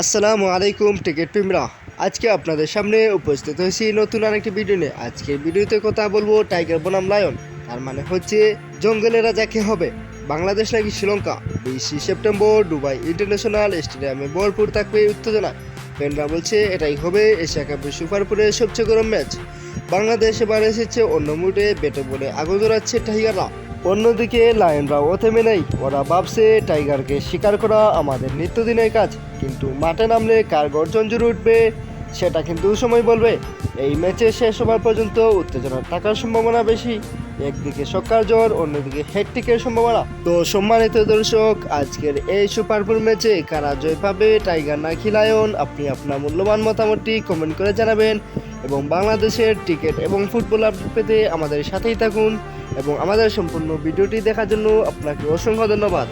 আসসালামু আলাইকুম টিকিট পিমরা। আজকে আপনাদের সামনে উপস্থিত হয়েছি নতুন আরেকটি ভিডিও নিয়ে। আজকের ভিডিওতে কথা বলব টাইগার বনাম লায়ন। তার মানে হচ্ছে জঙ্গলের রাজা কে হবে? বাংলাদেশ নাকি শ্রীলঙ্কা? বিশে সেপ্টেম্বর দুবাই ইন্টারন্যাশনাল স্টেডিয়ামে ভরপুর থাকবে উত্তেজনা। ফ্যানরা বলছে এটাই হবে এশিয়া কাপের সুপারপুরের সবচেয়ে গরম ম্যাচ। বাংলাদেশ এবার এসেছে অন্য মুডে বেটে বলে আগুন জোড়াচ্ছে টাইগাররা। অন্যদিকে লায়নরাও থেমে নেই। ওরা ভাবছে টাইগারকে শিকার করা আমাদের নিত্যদিনের কাজ, কিন্তু মাঠে নামলে কার গর্জন জুড়ে উঠবে, সেটা কিন্তু সময় বলবে। এই ম্যাচে শেষ হবার পর্যন্ত উত্তেজনা থাকার সম্ভাবনা বেশি। একদিকে সক্কার জ্বর, অন্যদিকে হেডটিকের সম্ভাবনা। তো সম্মানিত দর্শক, আজকের এই সুপারপুর ম্যাচে কারা জয় পাবে, টাইগার নাকি লায়ন? আপনি আপনার মূল্যবান মতামতটি কমেন্ট করে জানাবেন। এবং বাংলাদেশের টিকিট এবং ফুটবল আপডেট পেতে আমাদের সাথেই থাকুন এবং আমাদের সম্পূর্ণ ভিডিওটি দেখার জন্য আপনাকে অসংখ্য ধন্যবাদ।